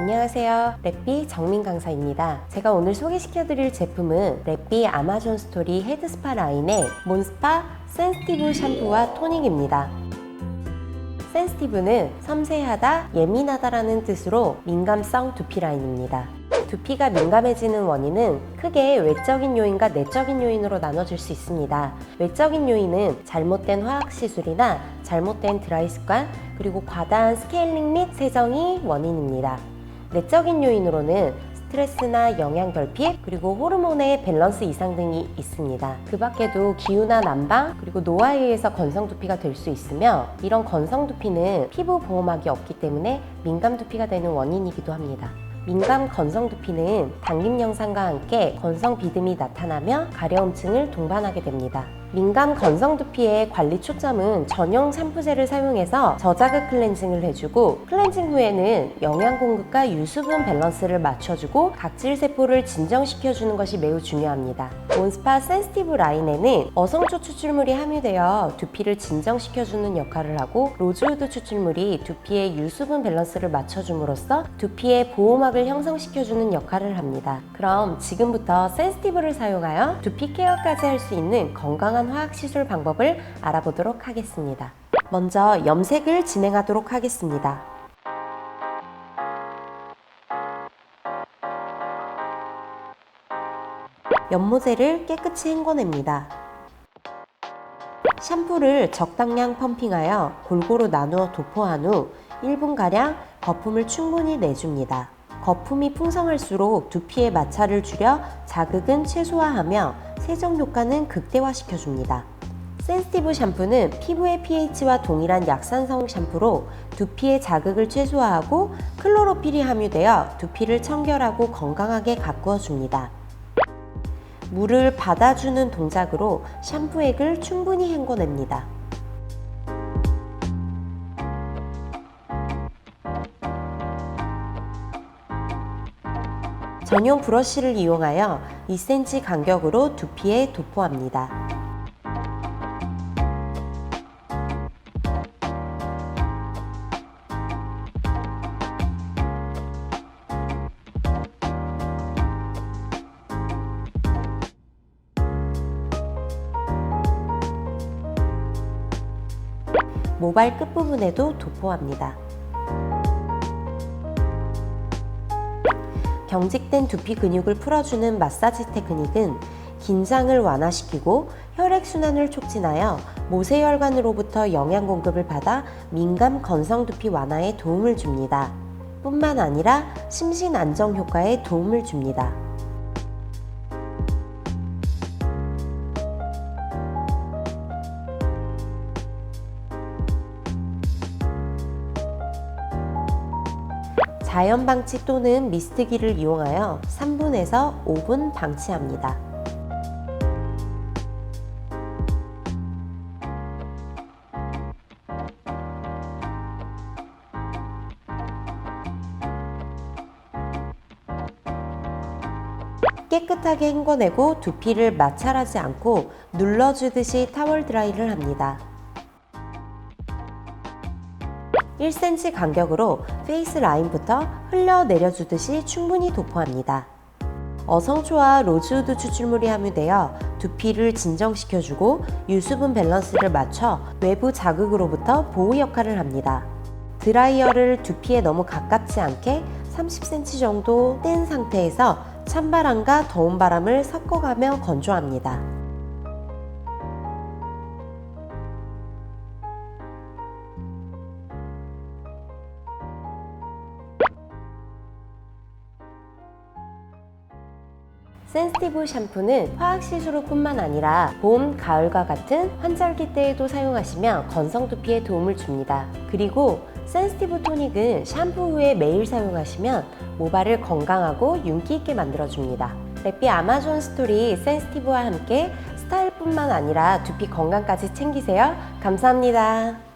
안녕하세요. 랩비 정민 강사입니다. 제가 오늘 소개시켜드릴 제품은 랩비 아마존 스토리 헤드스파 라인의 몬스파 센스티브 샴푸와 토닉입니다. 센스티브는 섬세하다, 예민하다라는 뜻으로 민감성 두피 라인입니다. 두피가 민감해지는 원인은 크게 외적인 요인과 내적인 요인으로 나눠질 수 있습니다. 외적인 요인은 잘못된 화학 시술이나 잘못된 드라이 습관, 그리고 과다한 스케일링 및 세정이 원인입니다. 내적인 요인으로는 스트레스나 영양 결핍, 그리고 호르몬의 밸런스 이상 등이 있습니다. 그 밖에도 기후나 난방, 그리고 노화에 의해서 건성 두피가 될 수 있으며 이런 건성 두피는 피부 보호막이 없기 때문에 민감 두피가 되는 원인이기도 합니다. 민감 건성 두피는 당김 영상과 함께 건성 비듬이 나타나며 가려움증을 동반하게 됩니다. 민감 건성 두피의 관리 초점은 전용 샴푸제를 사용해서 저자극 클렌징을 해주고 클렌징 후에는 영양 공급과 유수분 밸런스를 맞춰주고 각질 세포를 진정시켜주는 것이 매우 중요합니다. 온스파 센스티브 라인에는 어성초 추출물이 함유되어 두피를 진정시켜주는 역할을 하고 로즈우드 추출물이 두피의 유수분 밸런스를 맞춰줌으로써 두피의 보호막을 형성시켜주는 역할을 합니다. 그럼 지금부터 센스티브를 사용하여 두피 케어까지 할 수 있는 건강한 화학 시술 방법을 알아보도록 하겠습니다. 먼저 염색을 진행하도록 하겠습니다. 연모제를 깨끗이 헹궈냅니다. 샴푸를 적당량 펌핑하여 골고루 나누어 도포한 후 1분가량 거품을 충분히 내줍니다. 거품이 풍성할수록 두피의 마찰을 줄여 자극은 최소화하며 세정 효과는 극대화시켜줍니다. 센스티브 샴푸는 피부의 pH와 동일한 약산성 샴푸로 두피의 자극을 최소화하고 클로로필이 함유되어 두피를 청결하고 건강하게 가꾸어 줍니다. 물을 받아주는 동작으로 샴푸액을 충분히 헹궈냅니다. 전용 브러쉬를 이용하여 2cm 간격으로 두피에 도포합니다. 모발 끝부분에도 도포합니다. 경직된 두피 근육을 풀어주는 마사지 테크닉은 긴장을 완화시키고 혈액순환을 촉진하여 모세혈관으로부터 영양 공급을 받아 민감 건성 두피 완화에 도움을 줍니다. 뿐만 아니라 심신 안정 효과에 도움을 줍니다. 자연 방치 또는 미스트기를 이용하여 3분에서 5분 방치합니다. 깨끗하게 헹궈내고 두피를 마찰하지 않고 눌러주듯이 타월 드라이를 합니다. 1cm 간격으로 페이스 라인부터 흘려내려주듯이 충분히 도포합니다. 어성초와 로즈우드 추출물이 함유되어 두피를 진정시켜주고 유수분 밸런스를 맞춰 외부 자극으로부터 보호 역할을 합니다. 드라이어를 두피에 너무 가깝지 않게 30cm 정도 뗀 상태에서 찬바람과 더운 바람을 섞어가며 건조합니다. 센스티브 샴푸는 화학 시술뿐만 아니라 봄, 가을과 같은 환절기 때에도 사용하시면 건성 두피에 도움을 줍니다. 그리고 센스티브 토닉은 샴푸 후에 매일 사용하시면 모발을 건강하고 윤기 있게 만들어줍니다. 랩비 아마존 스토리 센스티브와 함께 스타일뿐만 아니라 두피 건강까지 챙기세요. 감사합니다.